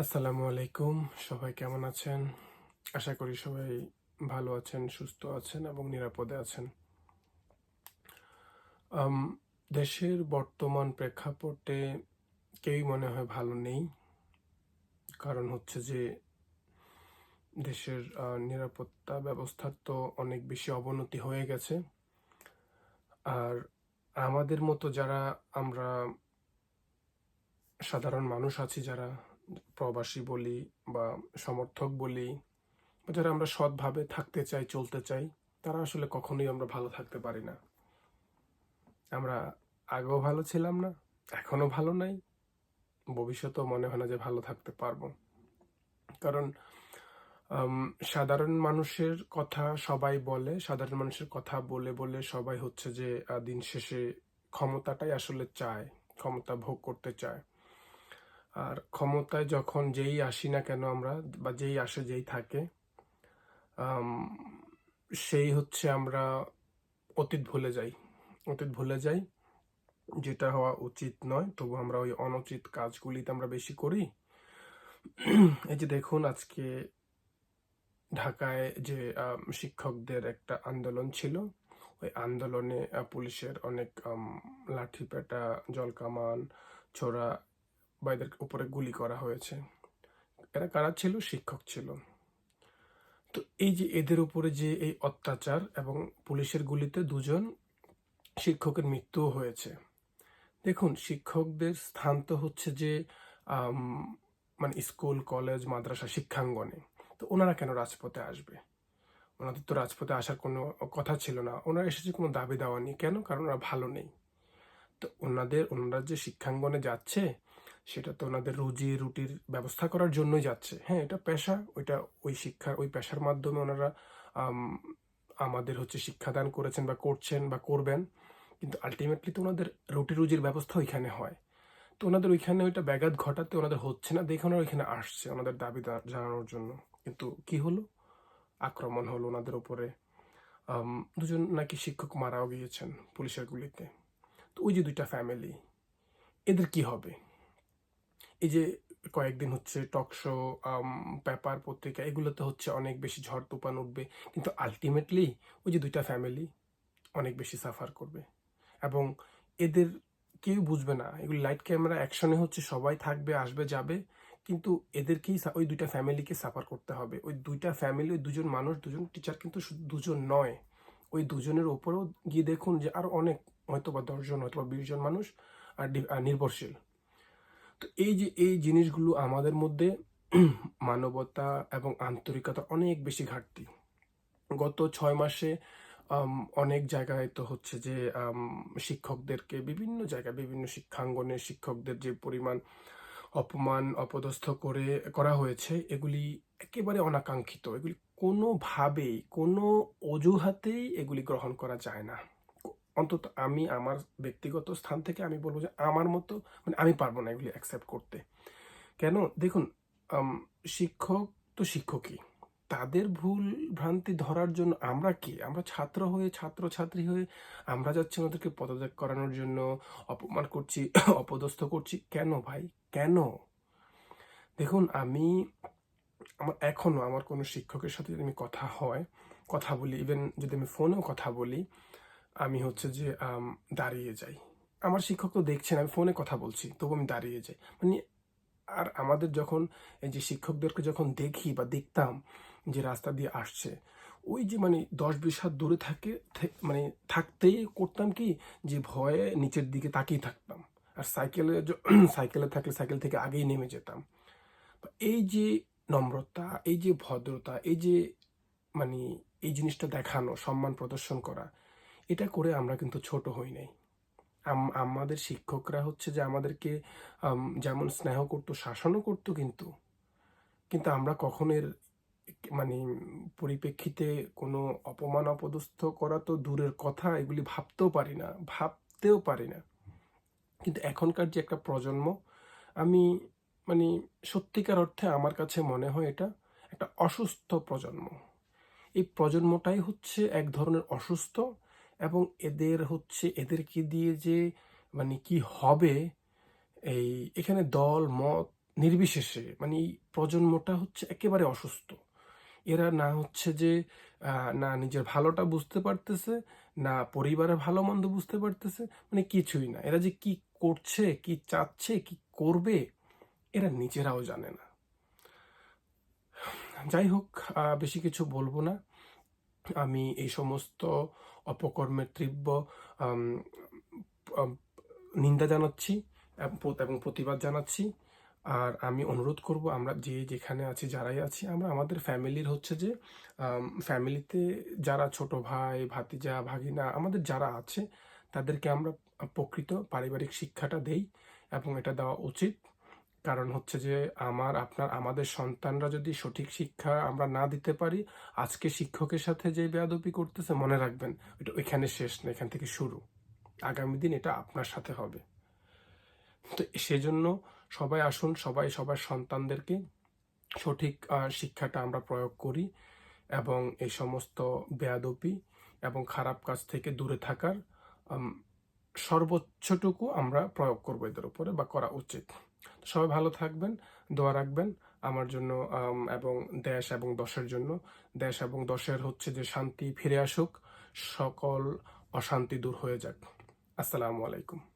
আসসালামু আলাইকুম। সবাই কেমন আছেন? আশা করি সবাই ভালো আছেন, সুস্থ আছেন এবং নিরাপদে আছেন। দেশের বর্তমান প্রেক্ষাপটে কেউই মনে হয় ভালো নেই। কারণ হচ্ছে যে দেশের নিরাপত্তা ব্যবস্থার তো অনেক বেশি অবনতি হয়ে গেছে। আর আমাদের মতো যারা আমরা সাধারণ মানুষ আছি যারা প্রবাসী বলি বা সমর্থক বলি বা যারা আমরা সৎভাবে থাকতে চাই, চলতে চাই, তারা আসলে কখনোই আমরা ভালো থাকতে পারি না। আমরা আগেও ভালো ছিলাম না, এখনও ভালো নাই, ভবিষ্যতেও মনে হয় না যে ভালো থাকতে পারব। কারণ সাধারণ মানুষের কথা সবাই বলে, সাধারণ মানুষের কথা বলে বলে সবাই হচ্ছে যে দিন শেষে ক্ষমতাটাই আসলে চায়, ক্ষমতা ভোগ করতে চায়। আর ক্ষমতায় যখন যেই আসি না কেন আমরা বা যেই আসে যেই থাকে সেই হচ্ছে আমরা অতীত ভুলে যাই। অতীত ভুলে যাই যেটা হওয়া উচিত নয় তবু আমরা ওই অনুচিত কাজগুলিতে আমরা বেশি করি। এই যে দেখুন আজকে ঢাকায় যে শিক্ষকদের একটা আন্দোলন ছিল ওই আন্দোলনে পুলিশের অনেক আম, লাঠিপেটা জলকামান ছোড়া বা এদের উপরে গুলি করা হয়েছে। এরা কারা ছিল? শিক্ষক ছিল। তো এই যে এদের উপরে যে এই অত্যাচার এবং পুলিশের গুলিতে দুজন শিক্ষকের মৃত্যুও হয়েছে। দেখুন, শিক্ষকদের স্থান তো হচ্ছে যে মানে স্কুল, কলেজ, মাদ্রাসা, শিক্ষাঙ্গনে। তো ওনারা কেন রাজপথে আসবে? ওনাদের তো রাজপথে আসার কোনো কথা ছিল না। ওনারা এসেছে কোনো দাবি দেওয়া নেই কেন? কারণ ওরা ভালো নেই। তো ওনাদের, ওনারা যে শিক্ষাঙ্গনে যাচ্ছে সেটা তো ওনাদের রুজি, রুটির ব্যবস্থা করার জন্যই যাচ্ছে। হ্যাঁ এটা পেশা, ওইটা ওই শিক্ষার ওই পেশার মাধ্যমে ওনারা আমাদের হচ্ছে শিক্ষাদান করেছেন বা করছেন বা করবেন। কিন্তু আলটিমেটলি তো ওনাদের রুটি, রুজির ব্যবস্থা ওইখানে হয়। তো ওনাদের ওইখানে ওইটা ব্যাঘাত ঘটাতে ওনাদের হচ্ছে না, দেখে ওনারা ওইখানে আসছে ওনাদের দাবি জানানোর জন্য। কিন্তু কি হলো? আক্রমণ হলো ওনাদের ওপরে দুজন নাকি শিক্ষক মারাও গিয়েছেন পুলিশের গুলিতে। তো ওই যে দুইটা ফ্যামিলি এদের কি হবে? এই যে কয়েকদিন হচ্ছে টক শো পেপার পত্রিকা, এগুলোতে হচ্ছে অনেক বেশি ঝড় তুফান উঠবে। কিন্তু আলটিমেটলি ওই যে দুইটা ফ্যামিলি অনেক বেশি সাফার করবে। এবং এদের কেউ বুঝবে না। এগুলো লাইট ক্যামেরা অ্যাকশনে হচ্ছে সবাই থাকবে, আসবে, যাবে। কিন্তু এদেরকেই ওই দুইটা ফ্যামিলিকে সাফার করতে হবে। ওই দুইটা ফ্যামিলি ওই দুজন মানুষ, দুজন টিচার কিন্তু শুধু দুজন নয়। ওই দুজনের ওপরেও গিয়ে দেখুন যে আরও অনেক হয়তো বা দশজন হয়তো বা বিশ জন মানুষ আর নির্ভরশীল। তো এই যে, এই জিনিসগুলো আমাদের মধ্যে মানবতা এবং আন্তরিকতা অনেক বেশি ঘাটতি। গত ছয় মাসে অনেক জায়গায় তো হচ্ছে যে শিক্ষকদেরকে বিভিন্ন জায়গায় বিভিন্ন শিক্ষাঙ্গনে শিক্ষকদের যে পরিমাণ অপমান, অপদস্থ করে, করা হয়েছে, এগুলি একেবারে অনাকাঙ্ক্ষিত। এগুলি কোনোভাবেই, কোনো অজুহাতেই এগুলি গ্রহণ করা যায় না। অন্তত আমি আমার ব্যক্তিগত স্থান থেকে আমি বলব যে আমার মতো মানে আমি পারব না এগুলি অ্যাকসেপ্ট করতে। কেন? দেখুন শিক্ষক তো শিক্ষকই। তাদের ভুল ভ্রান্তি ধরার জন্য আমরা কি? আমরা ছাত্র হয়ে ছাত্র ছাত্রী হয়ে আমরা যাচ্ছি ওদেরকে পদত্যাগ করানোর জন্য, অপমান করছি, অপদস্থ করছি। কেন ভাই? কেন? দেখুন, আমি আমার, এখনও আমার কোনো শিক্ষকের সাথে যদি আমি কথা হয়, কথা বলি ইভেন যদি আমি ফোনেও কথা বলি আমি হচ্ছে যে দাঁড়িয়ে যাই। আমার শিক্ষক তো দেখছেন, আমি ফোনে কথা বলছি, তবু আমি দাঁড়িয়ে যাই। মানে আর আমাদের যখন এই যে শিক্ষকদেরকে যখন দেখি বা দেখতাম যে রাস্তা দিয়ে আসছে, ওই যে মানে দশ বিশ হাত দূরে থাকে মানে থাকতেই করতাম কি যে ভয়ে নিচের দিকে তাকিয়ে থাকতাম। আর সাইকেলে সাইকেলে থাকলে সাইকেল থেকে আগেই নেমে যেতাম। এই যে নম্রতা, এই যে ভদ্রতা, এই যে মানে এই জিনিসটা দেখানো, সম্মান প্রদর্শন করা এটা করে আমরা কিন্তু ছোট হই নাই। আম- আমাদের শিক্ষকরা হচ্ছে যে আমাদেরকে যেমন স্নেহ করতো, শাসনও করতো কিন্তু। কিন্তু আমরা কখনো এর মানে পরিপ্রেক্ষিতে কোনো অপমান, অপদস্থ করা তো দূরের কথা, এগুলি ভাবতেও পারি না, ভাবতেও পারি না। কিন্তু এখনকার যে একটা প্রজন্ম, আমি মানে সত্যিকার অর্থে আমার কাছে মনে হয় এটা একটা অসুস্থ প্রজন্ম। এই প্রজন্মটাই হচ্ছে এক ধরনের অসুস্থ এবং এদের হচ্ছে, এদেরকে দিয়ে যে মানে কি হবে, এই, এখানে দল, মত নির্বিশেষে মানে প্রজন্মটা হচ্ছে একেবারে অসুস্থ। এরা না হচ্ছে যে না নিজের ভালোটা বুঝতে পারতেছে, না পরিবারের ভালো মন্দ বুঝতে পারতেছে মানে কিছুই না। এরা যে কি করছে, কি চাচ্ছে, কি করবে, এরা নিজেরাও জানে না। যাই হোক বেশি কিছু বলব না। আমি এই সমস্ত অপকর্মের তীব্র নিন্দা জানাচ্ছি এবং প্রতিবাদ জানাচ্ছি। আর আমি অনুরোধ করব, আমরা যে যেখানে আছি, যারাই আছি, আমরা আমাদের ফ্যামিলির হচ্ছে যে ফ্যামিলিতে যারা ছোট ভাই, ভাতিজা, ভাগিনা, আমাদের যারা আছে, তাদেরকে আমরা প্রকৃত পারিবারিক শিক্ষাটা দেই এবং এটা দেওয়া উচিত। কারণ হচ্ছে যে আমার, আপনার, আমাদের সন্তানরা যদি সঠিক শিক্ষা আমরা না দিতে পারি, আজকে শিক্ষকের সাথে যে বেয়াদপি করতেছে, মনে রাখবেন, এটা ওইখানে শেষ না, এখান থেকে শুরু। আগামী দিন এটা আপনার সাথে হবে। তো সেজন্য সবাই আসুন, সবাই সবার সন্তানদেরকে সঠিক শিক্ষাটা আমরা প্রয়োগ করি এবং এই সমস্ত বেয়াদপি এবং খারাপ কাজ থেকে দূরে থাকার সর্বোচ্চটুকু আমরা প্রয়োগ করব এদের উপরে বা করা উচিত। সবাই ভালো থাকবেন, দোয়া রাখবেন আমার জন্য এবং দেশ এবং দশের জন্য। দেশ এবং দশের হচ্ছে যে শান্তি ফিরে আসুক, সকল অশান্তি দূর হয়ে যাক। আসসালামু আলাইকুম।